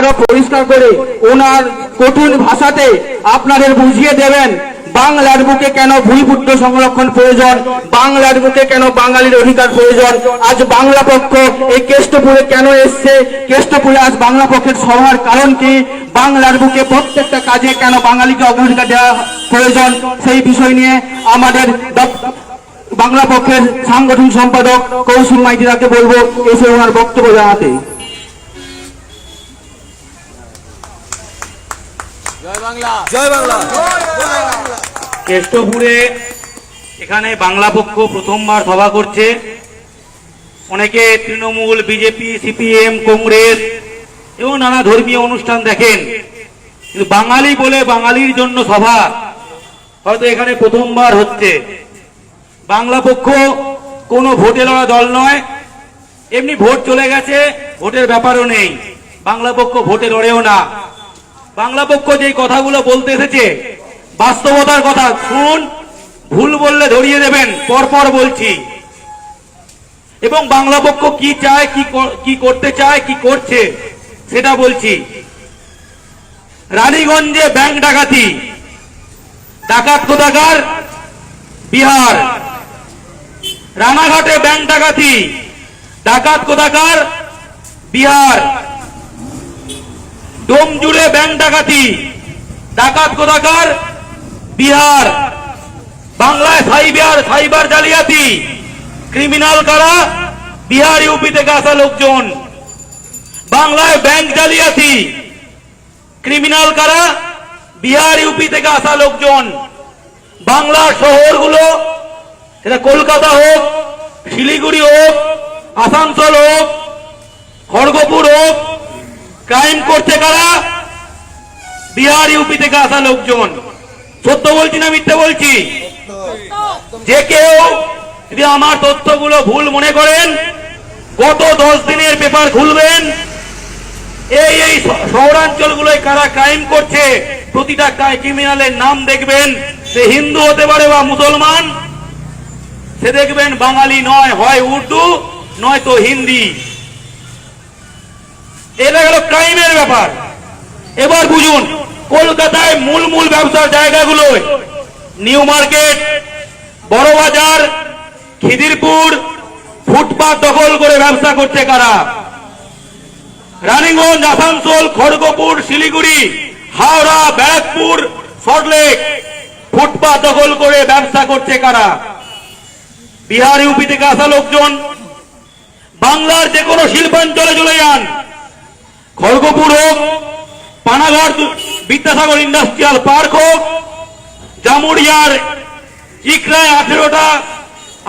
আরও পরিষ্কার করে ওনার কঠিন ভাষাতে আপনাদের বুঝিয়ে দেবেন, বাংলার বুকে কেন ভূমিপুত্র সংরক্ষণ প্রয়োজন, বাংলার বুকে কেন বাঙালির অধিকার প্রয়োজন? আজ বাংলা পক্ষ এই কেষ্টপুরে কেন এসছে? কেষ্টপুরে আজ বাংলা পক্ষের সভার কারণ কি? বাংলার বুকে প্রত্যেকটা কাজে কেন বাঙালিকে অগ্রাধিকার দেওয়া প্রয়োজন? সেই বিষয় নিয়ে আমাদের বাংলা পক্ষের সাংগঠনিক সম্পাদক কৌশল মাইতিরাকে বলব, এসে ওনার বক্তব্য জানাতে। কেষ্টপুরে এখানে বাংলা পক্ষ প্রথমবার সভা করছে। অনেকে তৃণমূল বিজেপি সিপিএম কংগ্রেস এবং নানা ধর্মীয় অনুষ্ঠান দেখেন। কিন্তু বাঙালি বলে বাঙালির জন্য সভা হয়তো এখানে প্রথমবার হচ্ছে। বাংলা পক্ষ কোনো ভোটে লড়া দল নয়। এমনি ভোট চলে গেছে ভোটের ব্যাপারও নেই। বাংলা পক্ষ ভোটে লড়েও না। বাংলা পক্ষ যে কথাগুলো বলতে এসেছে, বাস্তবতার কথা শুনুন, ভুল বললে ধরিয়ে দেবেন, পরপর বলছি। এবং বাংলা পক্ষ কি চায় কি কি করতে চায়, কি করছে, সেটা বলছি। রানীগঞ্জে ব্যাংক ডাকাতি, ডাকাত কোথাকার? বিহার। রানাঘাটে ব্যাংক ডাকাতি, ডাকাত কোথাকার? বিহার। ডোম জুড়ে ব্যাংক ডাকাতি। ডাকাত কোথাকার? বিহার। বাংলায় সাইবার সাইবার জালিয়াতি। ক্রিমিনাল কারা? বিহার, ইউপি থেকে আসা লোকজন। বাংলায় ব্যাংক জালিয়াতি। ক্রিমিনাল কারা? বিহার, ইউপি থেকে আসা লোকজন। বাংলার শহরগুলো, সেটা কলকাতা হোক, শিলিগুড়ি হোক, আসানসোল হোক হোক ক্রাইম করছে কারা? বিহার ইউপি থেকে আসা লোকজন। সত্য বলছি না মিথ্যে বলছি? যে কেউ যদি আমার তথ্যগুলো ভুল মনে করেন, গত দশ দিনের পেপার খুলবেন, এই এই শহরাঞ্চলগুলোয় কারা ক্রাইম করছে, প্রতিটা ক্রিমিনালের নাম দেখবেন, সে হিন্দু হতে পারে বা মুসলমান, সে দেখবেন বাঙালি নয়, হয় উর্দু, নয় তো হিন্দি। এটা গেল ক্রাইমের ব্যাপার। এবার বুঝুন, কলকাতায় মূল মূল ব্যবসার জায়গাগুলোয় নিউ মার্কেট, বড় বাজার, খিদিরপুর, ফুটপাত দখল করে ব্যবসা করছে কারা? রানীগঞ্জ, আসানসোল, খড়গপুর, শিলিগুড়ি, হাওড়া, ব্যারাকপুর সল্টলেক ফুটপাত দখল করে ব্যবসা করছে কারা? বিহার, ইউপি থেকে আসা লোকজন, বাংলার যে কোনো শিল্পাঞ্চলে চলে যান। খড়গপুর হোক পানাগড় বিদ্যাসাগর ইন্ডাস্ট্রিয়াল পার্ক হোক জামুরিয়ার ইকরায় আঠেরোটা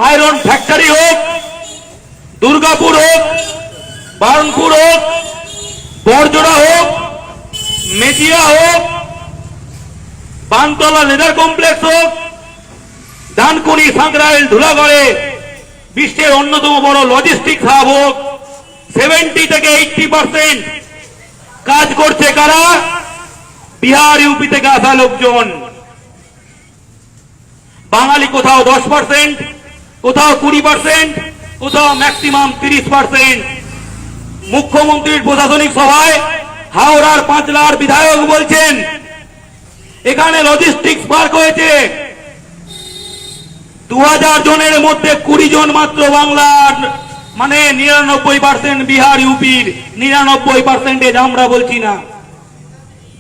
আয়রন ফ্যাক্টরি হোক, দুর্গাপুর হোক বারণপুর হোক, বরজোড়া হোক, মেজিয়া হোক, বানতলা লেদার কমপ্লেক্স হোক ডানকুনি সাঁকরাইল ধুলাগড়ে বিশ্বের অন্যতম বড় লজিস্টিক হাব হোক সেভেন্টি থেকে এইটটি পার্সেন্ট কাজ করছে কারা? বিহার ইউপি থেকে আসা লোকজন। বাঙালি কোথাও দশ পার্সেন্ট কোথাও কুড়ি পার্সেন্ট কোথাও ম্যাক্সিমাম তিরিশ পার্সেন্ট মুখ্যমন্ত্রীর প্রশাসনিক সভায় হাওড়ার পাঁচলার বিধায়ক বলছেন, এখানে লজিস্টিক্স পার্ক হয়েছে। দু হাজার জনের মধ্যে কুড়ি জন মাত্র বাংলার মানে নিরানব্বই পার্সেন্ট বিহার ইউপির, নিরানব্বই পার্সেন্টেজ আমরা বলছি না।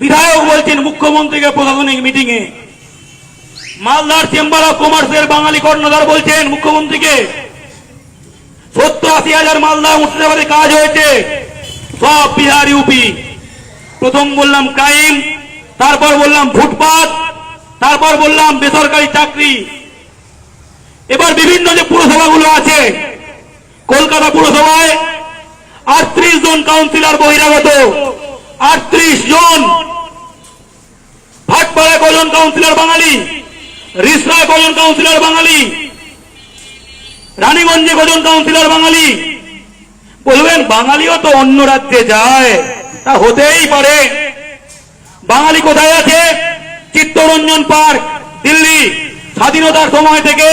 বিধায়ক বলছেন মুখ্যমন্ত্রীকে প্রশাসনিক মিটিং এ মালদার চেম্বার অফ কমার্সের বাঙালি কর্ণধার বলছেন মুখ্যমন্ত্রীকে, সত্তর আশি হাজার মালদা মুর্শিদাবাদে কাজ হয়েছে, সব বিহার ইউপি। প্রথম বললাম ক্রাইম, তারপর বললাম ফুটপাত, তারপর বললাম বেসরকারি চাকরি। এবার বিভিন্ন যে পুরসভাগুলো আছে কলকাতা পুরসভায় আটত্রিশ জন কাউন্সিলর বহিরাগত, আটত্রিশ জন ভাটপাড়ায় কজন কাউন্সিলর বাঙালি, রিসরায় কজন কাউন্সিলর বাঙালি, রানীগঞ্জে কজন কাউন্সিলর বাঙালি? বলবেন, বাঙালিও তো অন্য রাজ্যে যায়, তা হতেই পারে। বাঙালি কোথায় আছে? চিত্তরঞ্জন পার্ক, দিল্লি। স্বাধীনতার সময় থেকে,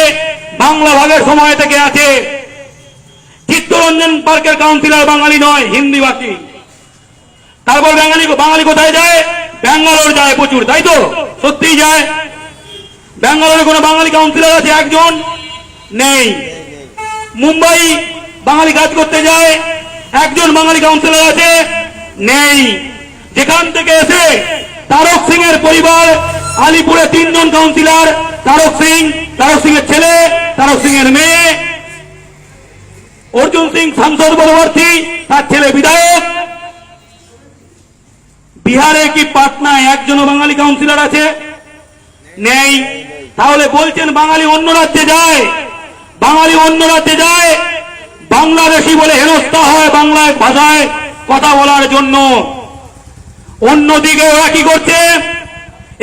বাংলা ভাগের সময় থেকে আছে। চিত্তরঞ্জন পার্কের কাউন্সিলর বাঙালি নয় হিন্দি ভাষী তারপর বাঙালি বাঙালি কোথায় যায়? ব্যাঙ্গালোর যায় প্রচুর, তাই তো? সত্যিই যায়। ব্যাঙ্গালোরে কোনো বাঙালি কাউন্সিলর আছে একজন? নেই। মুম্বাই বাঙালি কাজ করতে যায়, একজন বাঙালি কাউন্সিলর আছে? নেই। যেখান থেকে এসে তারক সিং এর পরিবার, আলিপুরে তিনজন কাউন্সিলর, তারক সিং তারক সিং এর ছেলে, তারক সিং এর মেয়ে অর্জুন সিং সাংসদ পরবর্তী তার ছেলে বিধায়ক। বিহারে কি পাটনায় একজন বাঙালি কাউন্সিলর আছে? নেই। তাহলে বলছেন বাঙালি অন্য রাজ্যে যায়। বাঙালি অন্য রাজ্যে যায়। বাংলাদেশি বলে হেনস্থা হয়, বাংলায় ভাষায় কথা বলার জন্য। অন্যদিকে ওরা কি করছে?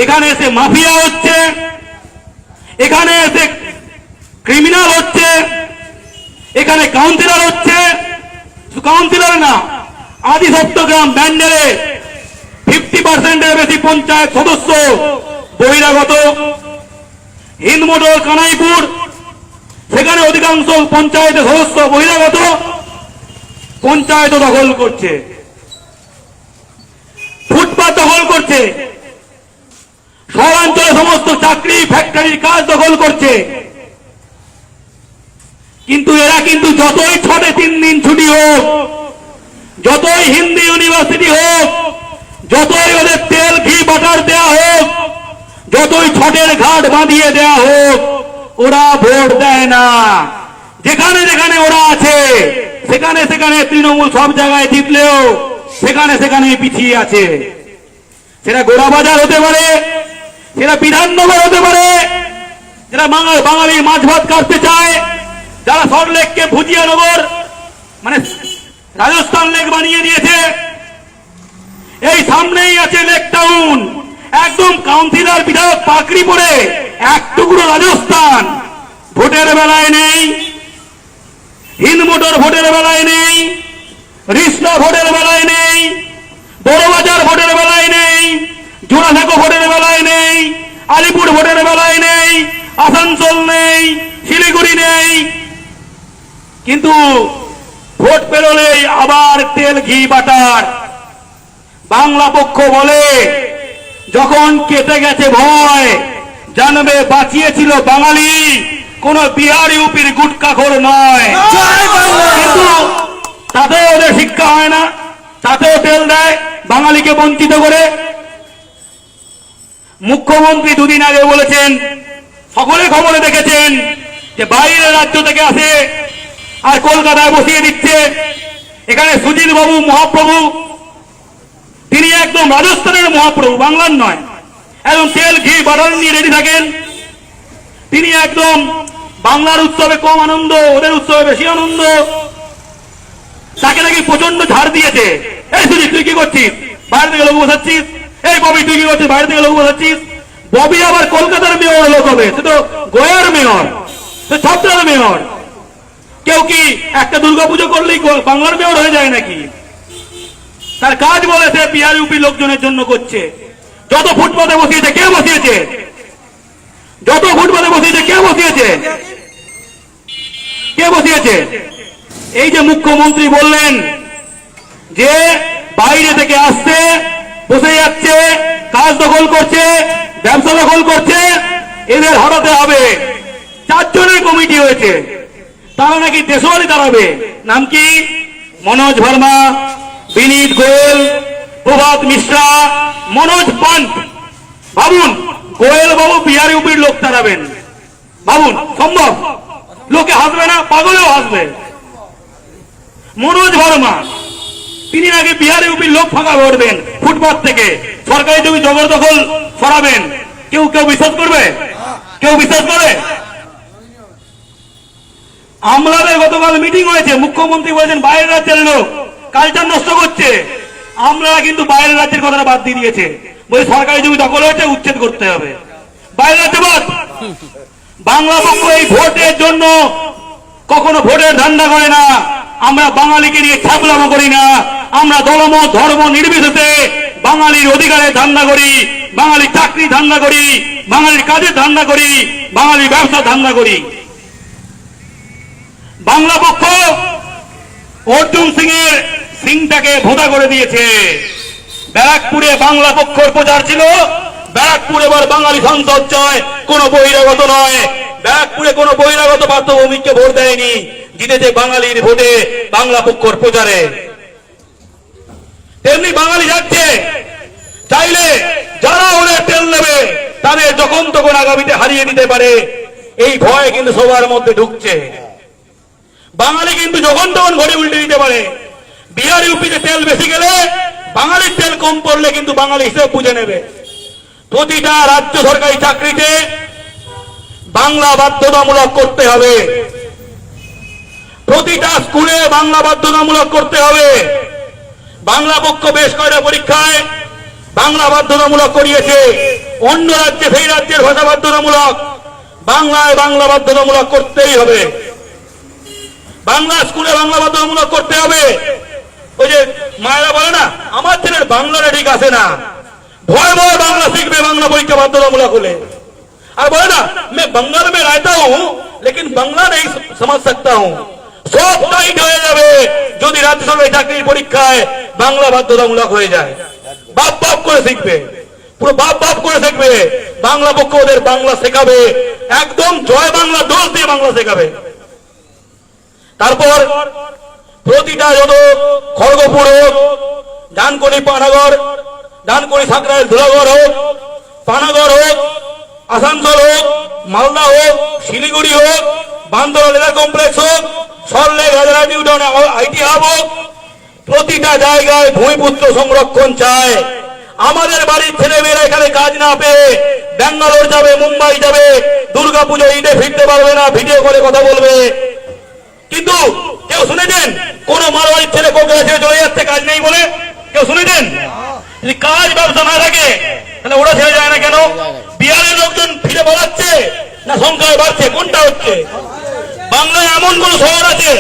এখানে এসে মাফিয়া হচ্ছে। এখানে এসে ক্রিমিনাল হচ্ছে। এখানে কাউন্সিলর হচ্ছে কাউন্সিলর না আদি সপ্তগ্রাম ব্যান্ডেলে ফিফটি পার্সেন্টের বেশি পঞ্চায়েত সদস্য বহিরাগত। হিন্দমোটর কানাইপুর, সেখানে অধিকাংশ পঞ্চায়েতের সদস্য বহিরাগত, পঞ্চায়েত দখল করছে। ফুটপাত দখল করছে। শহরাঞ্চলে সমস্ত চাকরি ফ্যাক্টরির কাজ দখল করছে। কিন্তু এরা কিন্তু যতই ছটে তিন দিন ছুটি হোক, যতই হিন্দি ইউনিভার্সিটি হোক, যতই ওদের তেল, ঘি, বাটার দেয়া হোক, যতই ছটের ঘাট বাঁধিয়ে দেয়া হোক, ওরা ভোট দেয় না। যেখানে যেখানে ওরা আছে, সেখানে সেখানে তৃণমূল সব জায়গায় জিতলেও সেখানে সেখানে পিছিয়ে আছে। সেটা গোড়াবাজার হতে পারে, সেটা বিধাননগর হতে পারে যারা বাঙাল মাছ ভাত কাটতে চায় যারা সরলেককে ভুজিয়ানগর মানে রাজস্থান লেক বানিয়ে দিয়েছে, এই সামনেই আছে লেক টাউন। একদম কাউন্সিলর বিধায়ক পাকড়ি পরে এক টুকরো রাজস্থান। ভোটের বেলায় নেই, হিন্দ মোটর ভোটের বেলায় নেই রিসনা ভোটের বেলায় নেই, বড়বাজার ভোটের বেলায় নেই, জোড়াসাঁকো ভোটের বেলায় নেই, আলিপুর ভোটের বেলায় নেই, আসানসোল নেই, শিলিগুড়ি নেই কিন্তু ভোট পেরোলেই আবার তেল ঘি বাটার। বাংলা পক্ষ বলে যখন কেটে গেছে ভয় জানবে বাঁচিয়েছিল বাঙালি কোন বিহার ইউপির গুটকাখোর নয়। কিন্তু তাতেও ওদের শিক্ষা হয় না তাতেও তেল দেয় বাঙালিকে বঞ্চিত করে। মুখ্যমন্ত্রী দুদিন আগে বলেছেন সকলে খবরে দেখেছেন যে বাইরের রাজ্য থেকে আসে আর কলকাতায় বসিয়ে দিচ্ছে। এখানে সুজিত বাবু, মহাপ্রভু, তিনি একদম রাজস্থানের মহাপ্রভু, বাংলার নয়। একদম তেল, ঘি বাটার নিয়ে রেডি থাকেন। তিনি একদম বাংলার উৎসবে কম আনন্দ, ওদের উৎসবে বেশি আনন্দ। তাকে নাকি প্রচণ্ড ঝাড় দিয়েছে। এই সুজিত, তুই কি করছিস? বাইরে থেকে লোক বসাচ্ছিস? এই ববি, তুই কি করছিস? বাইরে থেকে লোক বসাচ্ছিস? ববি আবার কলকাতার মেয়র লোক হবে। সে তো গোয়ার মেয়র, সে ছাত্রার মেয়র। কি? একটা দুর্গাপুজো করলেই বাংলার মেয়র হয়ে যায় নাকি? তার কাজ বলেছে বিহার ইউপি লোকজনের জন্য করছে। যত ফুটপাতে বসিয়েছে, কে বসিয়েছে? যত ফুটপাতে বসিয়েছে, কে বসিয়েছে? কে বসিয়েছে? এই যে মুখ্যমন্ত্রী বললেন যে, বাইরে থেকে আসছে, বসে যাচ্ছে, কাজ দখল করছে, ব্যবসা দখল করছে, এদের হটাতে হবে। চারজনের কমিটি হয়েছে। তারা নাকি দেশওয়ালি দাঁড়াবে? নাম কি? মনোজ ভার্মা, বিনীত গোয়েল, প্রভাত মিশ্রা, মনোজ পান্ত ভাবুন গোয়েল বাবু বিহার ইউপির লোক তাড়াবেন ভাবুন, সম্ভব? লোকে হাসবে না, পাগলেও হাসবে। মনোজ ভার্মা, তিনি আগে বিহার ইউপির লোক ফাঁকা করবেন ফুটপাথ থেকে? সরকারি জমি জবরদখল সরাবেন। কেউ কেউ বিশ্বাস করবে? কেউ বিশ্বাস করে? আমলাদের গতকাল মিটিং হয়েছে। মুখ্যমন্ত্রী বলেছেন, বাইরের রাজ্যের লোক কালচার নষ্ট করছে। আমলারা কিন্তু বাইরের রাজ্যের কথাটা বাদ দিয়ে দিয়েছে। বলে সরকারি জমি দখল হয়েছে, উচ্ছেদ করতে হবে। বাইরের রাজ্যে বাদ। বাংলা পক্ষ এই ভোটের জন্য কখনো ভোটের ধান্দা করে না। আমরা বাঙালিকে নিয়ে ছাপলামো করি না। আমরা ধর্ম ধর্ম নির্বিশেষে বাঙালির অধিকারের ধান্দা করি, বাঙালির চাকরি ধান্দা করি, বাঙালির কাজের ধান্দা করি, বাঙালির ব্যবসা ধান্দা করি। বাংলা পক্ষ অর্জুন সিং এর সিংটাকে ভোতা করে দিয়েছে। ব্যারাকপুরে বাংলা পক্ষর প্রচার ছিল। ব্যারাকপুর এবার বাঙালি সংসদ চায় কোন বহিরাগত নয়। ব্যারাকপুরে কোন বহিরাগত পার্থভূমিককে ভোট দেয়নি। জিতেছে বাঙালির ভোটে বাংলা পক্ষর প্রচারে। তেমনি বাঙালি যাচ্ছে। চাইলে যারা ওদের তেল নেবে, তাদের যখন তখন আগামীতে হারিয়ে দিতে পারে। এই ভয় কিন্তু সবার মধ্যে ঢুকছে। বাঙালি কিন্তু যখন তখন ঘরে উল্টে দিতে পারে। বিহার ইউপিতে তেল বেশি গেলে বাঙালির তেল কম পড়লে কিন্তু বাঙালি হিসেবে বুঝে নেবে। প্রতিটা রাজ্য সরকারি চাকরিতে বাংলা বাধ্যতামূলক করতে হবে। প্রতিটা স্কুলে বাংলা বাধ্যতামূলক করতে হবে। বাংলা পক্ষ বেশ কয়টা পরীক্ষায় বাংলা বাধ্যতামূলক করিয়েছে। অন্য রাজ্যে সেই রাজ্যের ভাষা বাধ্যতামূলক। বাংলায় বাংলা বাধ্যতামূলক করতেই হবে। বাংলা স্কুলে বাংলা বাধ্যতামূলক করতে হবে ওই যে মায়েরা বলে না আমার ছেলের বাংলাটা ঠিক আছে না ভয় ভয় বাংলা শিখবে বাংলা পরীক্ষা বাধ্যতামূলক হলে আর बोले ना मैं बंगाल में रहता हूँ लेकिन बांग्ला नहीं समझ सकता हूँ সব টাইট হয়ে যাবে যদি রাজ্য সরকারি চাকরির পরীক্ষায় বাংলা বাধ্যতামূলক হয়ে যায় বাপ বাপ করে শিখবে পুরো বাপ বাপ করে শিখবে বাংলা পক্ষ ওদের বাংলা শেখাবে একদম জয় বাংলা দোষ দিয়ে বাংলা শেখাবে তারপর প্রতিটা যত খড়গপুর হোক, ডানকুনি পানাগড়, ডানকুনি সাঁকরাইল ধুলাগড় হোক, পানাগড় হোক, আসানসোল হোক, মালদা হোক, শিলিগুড়ি হোক বান্দর লেদার কমপ্লেক্স হোক সল্লেক হাজারা নিউটন আইটি হাব হোক, প্রতিটা জায়গায় ভূমিপুত্র সংরক্ষণ চায় আমাদের বাড়ির ছেলে ছেলেমেয়েরা এখানে কাজ না পেয়ে ব্যাঙ্গালোর যাবে, মুম্বাই যাবে দুর্গাপুজো ঈদে ফিরতে পারবে না, ভিডিও করে কথা বলবে। কিন্তু কেউ শুনেছেন কোন মারোয়ারির ছেলে কলকাতা ছেড়ে চলে যাচ্ছে, কাজ নেই বলে? কেউ শুনেছেন যদি কাজ ব্যবসা না থাকে, তাহলে ওরা ছেড়ে যায় না কেন? বিহারের লোকজন ফিরে পালাচ্ছে না সংখ্যায় বাড়ছে? কোনটা হচ্ছে? বাংলায় এমন কোন শহর আছে,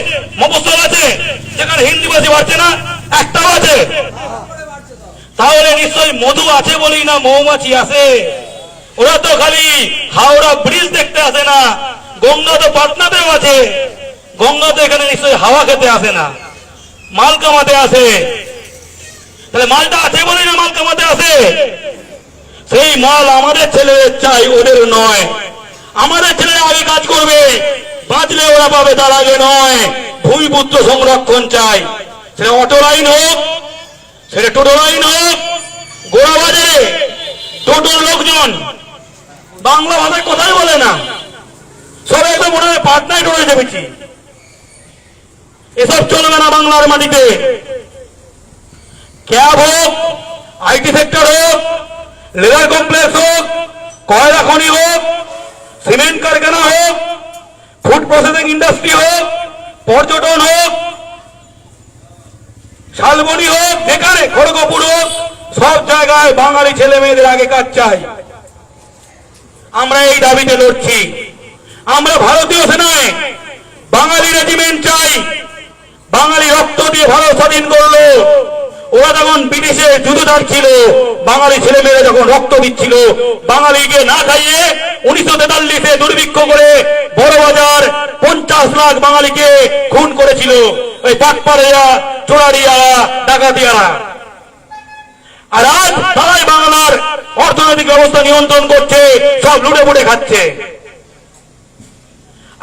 মফস্বল আছে, যেখানে হিন্দি ভাষী বাড়ছে না? একটাও আছে। তাহলে নিশ্চয়ই মধু আছে বলেই না মৌমাছি আছে? ওরা তো খালি হাওড়া ব্রিজ দেখতে আসে না, গঙ্গা তো পাটনাতেও আছে। গঙ্গা তো এখানে নিশ্চয়ই হাওয়া খেতে আসে না। মাল কামাতে আসে। তাহলে মালটা আছে বলে না মাল কামাতে আসে। সেই মাল আমাদের ছেলেদের চাই, ওদের নয়। আমাদের ছেলেরা আগে কাজ করবে। বাঁচলে ওরা পাবে তার আগে নয়। ভূমিপুত্র সংরক্ষণ চাই। সেটা অটো লাইন হোক সেটা টোটো লাইন হোক গোড়া বাজারে টোটোর লোকজন। বাংলা ভাষায় কথাই বলে না। সবাই তো মনে হয় পাটনায় টোটো চেপেছি। এসব চলবে না বাংলার মাটিতে। ক্যাব হোক, আইটি সেক্টর হোক, লেবার কমপ্লেক্স হোক, কয়লা খনি হোক, সিমেন্ট কারখানা হোক, ফুড প্রসেসিং ইন্ডাস্ট্রি হোক, পর্যটন হোক, শালবনি হোক, যেখানে খড়গপুর হোক, সব জায়গায় বাঙালি ছেলে মেয়েদের আগে কাজ চাই। আমরা এই দাবিতে লড়ছি। আমরা ভারতীয় সেনায় বাঙালি রেজিমেন্ট চাই। বাঙালি রক্ত দিয়ে ভারত স্বাধীন করল। ওরা যখন ব্রিটিশের যুদ্ধদার ছিল, বাঙালি ছেলেমেয়েরা যখন রক্ত দিচ্ছিল, বাঙালিকে না খাইয়ে উনিশশো তেতাল্লিশে দুর্ভিক্ষ করে বড় বাজার পঞ্চাশ লাখ বাঙালিকে খুন করেছিল। ওই পাটপাড়িয়া চোরারিয়া ডাকাতিয়ারা। আর আজ তারাই বাংলার অর্থনৈতিক ব্যবস্থা নিয়ন্ত্রণ করছে, সব লুটে পুটে খাচ্ছে।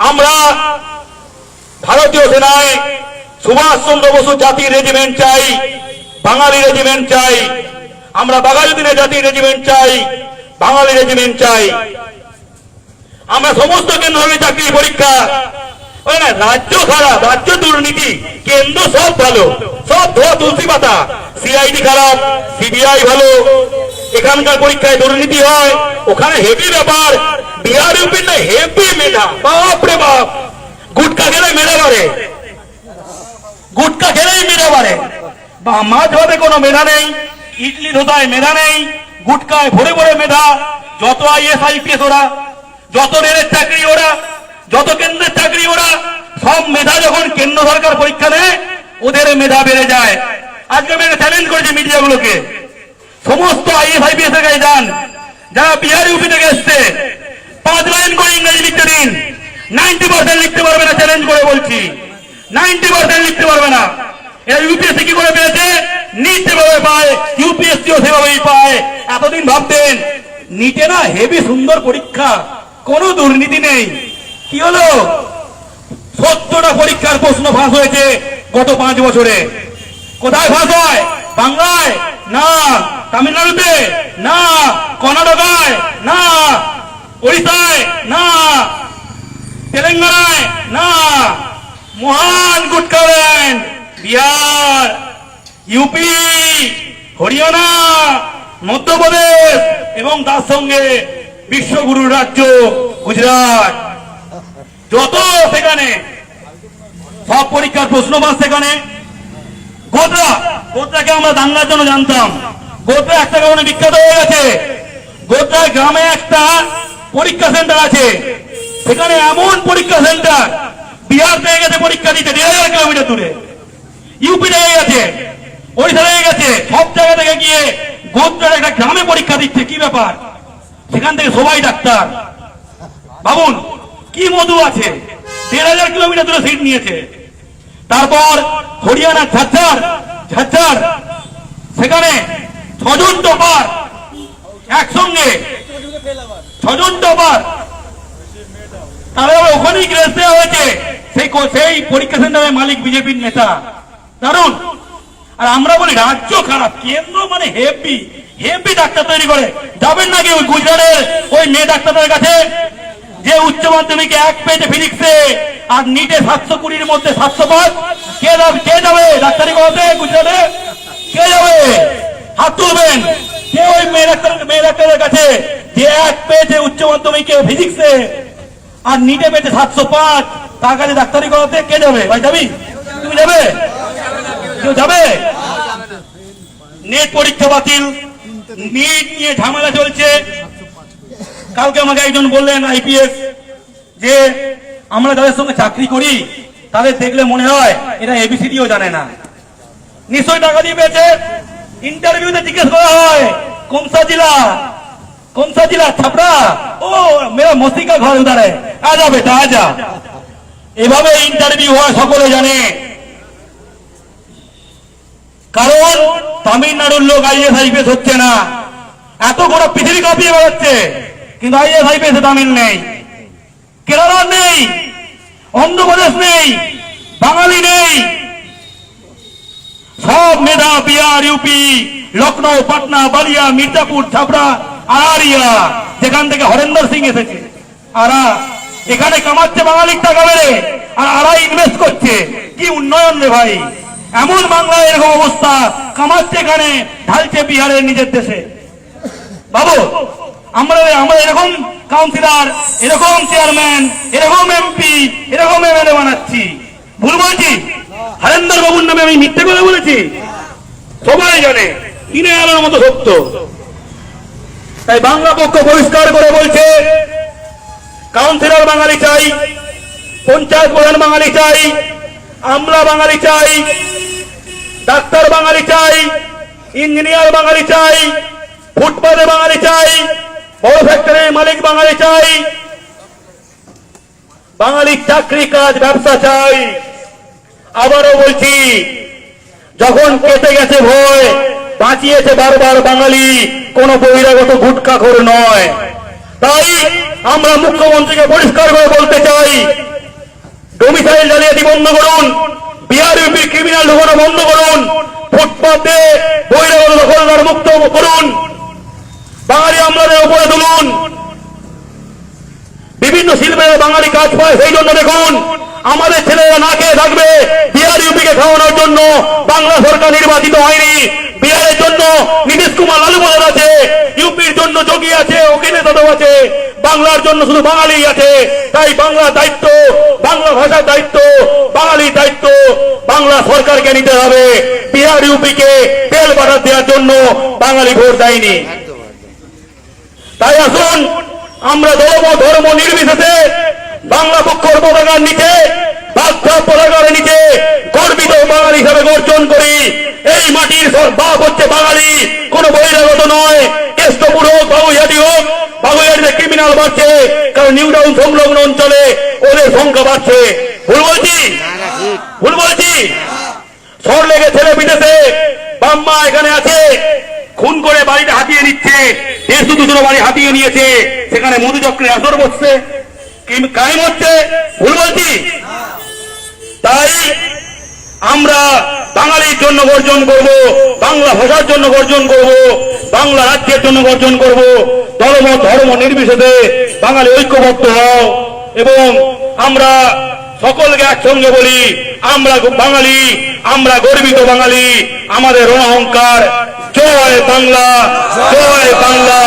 আমরা ভারতীয় সেনায় সুভাষ চন্দ্র বসু জাতির রেজিমেন্ট চাই, বাঙালি রেজিমেন্ট চাই, আমরা বাঙালিদিনের জাতির রেজিমেন্ট চাই, বাঙালি রেজিমেন্ট চাই। আমরা সমস্ত কেন্দ্র হবে চাকরি পরীক্ষা রাজ্য খারাপ, রাজ্য দুর্নীতি, কেন্দ্র সব ভালো, সব ধোয়া তুলসী পাতা সিআইডি খারাপ সিবিআই ভালো, এখানকার পরীক্ষায় দুর্নীতি হয়, ওখানে হেভি ব্যাপার বিহার না হেভি মেধা বাপ রে বাপ, গুটকা খেলে মেধা বাড়ে। গুটকা খেলেই মেধা বাড়ে বা মাছ ভাবে কোনো মেধা নেই, ইডলি ধোতায় মেধা নেই, গুটকায় ভরে ভরে মেধা, যত আইএস আইপিএস ওরা, যত রেলের চাকরি ওরা, যত কেন্দ্রের চাকরি ওরা, সব মেধা যখন কেন্দ্র সরকার পরীক্ষা নেয়, ওদের মেধা বেড়ে যায়। আজকে আমি চ্যালেঞ্জ করেছি মিডিয়াগুলোকে। সমস্ত আইএস আইপিএস এর কাছে যান। যারা বিহার ইউপি থেকে এসছে, পাঁচ লাইন করে ইংরেজি লিখতে দিন। নাইনটি পার্সেন্ট লিখতে পারবে না চ্যালেঞ্জ করে বলছি। নাইনটি পার্সেন্ট লিখতে পারবে না। এরা ইউপিএসসি কি করে পেয়েছে? নিট যেভাবে পায় ইউপিএসসিও সেভাবেই পায়। এতদিন ভাবতেন নিটে না হেভি সুন্দর পরীক্ষা, কোনো দুর্নীতি নেই। কি হলো? সত্তরটা পরীক্ষার প্রশ্ন ফাঁস হয়েছে গত পাঁচ বছরে। কোথায় ফাঁস হয়? বাংলায়? না। তামিলনাড়ুতে? না। কর্ণাটকায়? না। ওড়িশায়? না। তেলেঙ্গানায়? না। মহান গুটকাল্যান্ড বিহার ইউপি হরিয়ানা, মধ্যপ্রদেশ এবং তার সঙ্গে বিশ্বগুরুর রাজ্য গুজরাট। যত সেখানে সব পরীক্ষার প্রশ্ন পাস সেখানে। গোদরা, গোদরাকে আমরা দাঙ্গার জন্য জানতাম। গোদরা একটা কারণে বিখ্যাত হয়ে গেছে। গোদরা গ্রামে একটা পরীক্ষা সেন্টার আছে। সেখানে এমন পরীক্ষা সেন্টার বিহার থেকে গেছে পরীক্ষা দিতে, দেড় হাজার কিলোমিটার দূরে। ইউপি থেকে গেছে, ওড়িশা থেকে গেছে, সব জায়গা থেকে গিয়ে গোদরার একটা গ্রামে পরীক্ষা দিচ্ছে, কি ব্যাপার? সেখান থেকে সবাই ডাক্তার। ভাবুন কি মধু আছে? দেড় হাজার কিলোমিটার দূরে সিট নিয়েছে। তারপর হরিয়ানা ঝাঝার ঝাঝার, সেখানে ছজন টপার একসঙ্গে, ছজন টপার। তাহলে ওখানেই গ্রেস দেওয়া হয়েছে। সেই সেই পরীক্ষা সেন্টারের মালিক বিজেপির নেতা। দারুণ আর আমরা বলি, রাজ্য খারাপ, কেন্দ্র মানে হেপি হেপি ডাক্তার তৈরি করে। যাবেন নাকি ওই গুজরাটের ওই মেয়ে ডাক্তারদের কাছে? যে উচ্চ মাধ্যমিকে এক পেজে ফিজিক্সে আর নিটে সাতশো কুড়ির মধ্যে সাতশো পাঁচ। কে যাবে কে যাবে? ডাক্তারি করাতে গুজরাটে? কে যাবে? হাত তুলবেন। কে ওই মেয়ে ডাক্তার মেয়ে ডাক্তারের কাছে? যে এক পেজে উচ্চ মাধ্যমিকে ফিজিক্সে আর নিটে পেয়েছে সাতশো পাঁচ। কাছে ডাক্তারি করাতে কে যাবে? ভাই, যাবি? তুমি যাবে? কেউ যাবে? নেট পরীক্ষা বাতিল। নিট নিয়ে ঝামেলা চলছে। কালকে আমাকে একজন বললেন আইপিএস যে, আমরা যাদের সঙ্গে চাকরি করি, তাদের দেখলে মনে হয় এরা এবিসিডিও জানে না। নিশ্চয় টাকা দিয়ে পেয়েছে। ইন্টারভিউতে জিজ্ঞেস করা হয় কোনসা জেলা? কোনসা জেলা ছাপড়া? ও, মেরা মসি কা ঘর হ্যায় আজা বেটা আজা এভাবে ইন্টারভিউ হয়, সকলে জানে। কারণ তামিলনাড়ুর লোক আইএস আইপিএস হচ্ছে না। এত বড় পৃথিবী কাঁপিয়ে বেড়াচ্ছে, কিন্তু আইএস আইপিএস তামিল নেই। কেরালা নেই, অন্ধ্রপ্রদেশ নেই, বাঙালি নেই। সব মেধা বিহার ইউপি লখনৌ পাটনা, বালিয়া, মির্জাপুর, ছাপড়া আরারিয়া যেখান থেকে হরেন্দর সিং এসেছে। আরা এখানে কামাচ্ছে বাঙালির টাকা বেড়ে আর আরা ইনভেস্ট করছে। কি উন্নয়ন রে ভাই? এমন বাংলায় এরকম অবস্থা, কামাচ্ছে এখানে, ঢালছে বিহারের নিজের দেশে। বাবু, আমরা আমরা এরকম কাউন্সিলর এরকম চেয়ারম্যান এরকম এমপি এরকম এমএলএ বানাচ্ছি। ভুল বলছি? হরেন্দর বাবুর নামে আমি মিথ্যে কথা বলেছি? সবাই জানে কিনে আলোর মতো সত্য। তাই বাংলা পক্ষ পরিষ্কার করে বলছে কাউন্সিলর বাঙালি চাই, পঞ্চায়েত প্রধান বাঙালি চাই, আমলা বাঙালি চাই, ডাক্তার বাঙালি চাই, ইঞ্জিনিয়ার বাঙালি চাই, ফুটপাতে বাঙালি চাই, বড় ফ্যাক্টরির মালিক বাঙালি চাই। বাঙালির চাকরি কাজ ব্যবসা চাই। আবারও বলছি, যখন কেটে গেছে ভয়, বাঁচিয়েছে বারবার বাঙালি, কোন বহিরাগত গুটকাখোর নয়। তাই আমরা মুখ্যমন্ত্রীকে পরিষ্কার করে বলতে চাই ডোমিসাইল জালিয়াতি বন্ধ করুন বিহার ইউপি ক্রিমিনাল ঢোকানো বন্ধ করুন, ফুটপাতে বহিরাগত দখলদার মুক্ত করুন, বাঙালি আমলাদের উপরে তুলুন বিভিন্ন শিল্পে বাঙালি কাজ পায় সেই জন্য দেখুন, আমাদের ছেলেরা না খেয়ে থাকবে বিহার ইউপিকে খাওয়ানোর জন্য। বাংলা সরকার নির্বাচিত হয়নি। বিহারের জন্য নীতিশ কুমার লালু প্রসাদ আছে, ইউপির জন্য যোগী আছে, অখিলেশ যাদব আছে, বাংলার জন্য শুধু বাঙালি আছে। তাই বাংলা দায়িত্ব, বাংলা ভাষার দায়িত্ব, বাঙালির দায়িত্ব বাংলা সরকারকে নিতে হবে। বিহার ইউপিকে তেল বাটার দেওয়ার জন্য বাঙালি ভোট দেয়নি। তাই আসুন আমরা ধর্ম ধর্ম নির্বিশেষে বাংলা পক্ষর পতাকার নিচে পতাকার নিচে গর্বিত বাঙালি হিসাবে গর্জন করি। এই মাটির বাপ হচ্ছে বাঙালি, কোন বহিরাগত নয়। কেষ্টপুর হোক বাবুইহাটি হোক বাবুইহাটিতে ক্রিমিনাল বাড়ছে, কারণ নিউ টাউন সংলগ্ন অঞ্চলে ওদের সংখ্যা বাড়ছে। ভুল বলছি? ভুল বলছি? সর লেগে ছেলে বিদেশে, বাম্মা এখানে আছে। খুন করে বাড়িটা হাতিয়ে নিচ্ছে। দেড়শো দুশো বাড়ি হাতিয়ে নিয়েছে। সেখানে মধুচক্রে আসর বসছে। কাহিম হচ্ছে? ভুল বলছি? তাই আমরা বাঙালির জন্য গর্জন করব, বাংলা ভাষার জন্য গর্জন করব, বাংলা রাজ্যের জন্য গর্জন করব। ধর্ম ধর্ম নির্বিশেষে বাঙালি ঐক্যবদ্ধ হও এবং আমরা সকলকে একসঙ্গে বলি আমরা বাঙালি আমরা গর্বিত বাঙালি আমাদের অহংকার জয় বাংলা জয় বাংলা।